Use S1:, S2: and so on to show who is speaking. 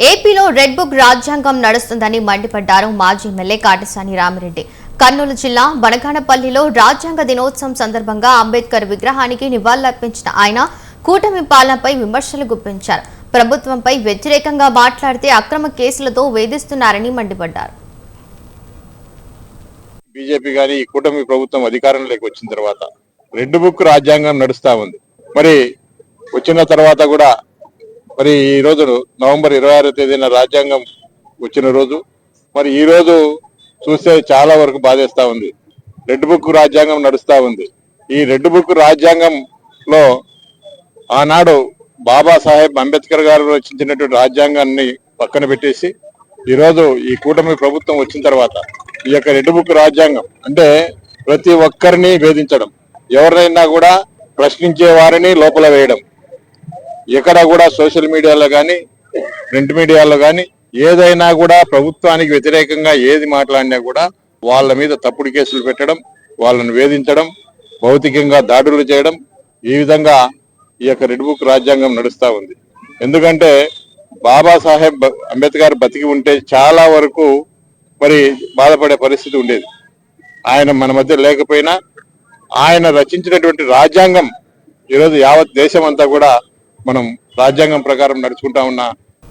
S1: ఏపీలో red book రాజ్యాంగం నడుస్తుందని మండిపడ్డారు మాజీ ఎమ్మెల్యే కాటసాని రామిరెడ్డి. కర్నూలు జిల్లా బనగానపల్లిలో రాజ్యాంగ దినోత్సవం సందర్భంగా అంబేద్కర్ విగ్రహానికి నివాళులర్పించిన ఆయన కూటమి పాలనపై విమర్శలు గుప్పించారు. ప్రభుత్వంపై వ్యతిరేకంగా మాట్లాడితే అక్రమ కేసులతో వేధిస్తున్నారని మండిపడ్డారు.
S2: బీజేపీ గారి కూటమి ప్రభుత్వం అధికారంలోకి వచ్చిన తర్వాత రెడ్ బుక్ రాజ్యాంగం నడుస్తా ఉంది. మరి వచ్చిన తర్వాత కూడా మరి ఈ రోజు నవంబర్ ఇరవై ఆరో తేదీన రాజ్యాంగం వచ్చిన రోజు. మరి ఈ రోజు చూస్తే చాలా వరకు బాధేస్తా ఉంది. రెడ్ బుక్ రాజ్యాంగం నడుస్తూ ఉంది. ఈ రెడ్ బుక్ రాజ్యాంగంలో ఆనాడు బాబాసాహెబ్ అంబేద్కర్ గారు రచించినటువంటి రాజ్యాంగాన్ని పక్కన పెట్టేసి ఈరోజు ఈ కూటమి ప్రభుత్వం వచ్చిన తర్వాత ఈ యొక్క రెడ్ బుక్ రాజ్యాంగం అంటే ప్రతి ఒక్కరిని వేధించడం ఎవరినైనా కూడా ప్రశ్నించే వారిని లోపల వేయడం. ఎక్కడ కూడా సోషల్ మీడియాలో కానీ ప్రింట్ మీడియాలో కానీ ఏదైనా కూడా ప్రభుత్వానికి వ్యతిరేకంగా ఏది మాట్లాడినా కూడా వాళ్ళ మీద తప్పుడు కేసులు పెట్టడం వాళ్ళను వేధించడం భౌతికంగా దాడులు చేయడం ఈ విధంగా ఈ యొక్క రెడ్ బుక్ రాజ్యాంగం నడుస్తూ ఉంది. ఎందుకంటే బాబాసాహెబ్ అంబేద్కర్ బతికి ఉంటే చాలా వరకు మరి బాధపడే పరిస్థితి ఉండేది. ఆయన మన మధ్య లేకపోయినా ఆయన రచించినటువంటి రాజ్యాంగం ఈరోజు యావత్ దేశం అంతా కూడా మనం రాజ్యాంగం ప్రకారం నడుచుకుంటా ఉన్న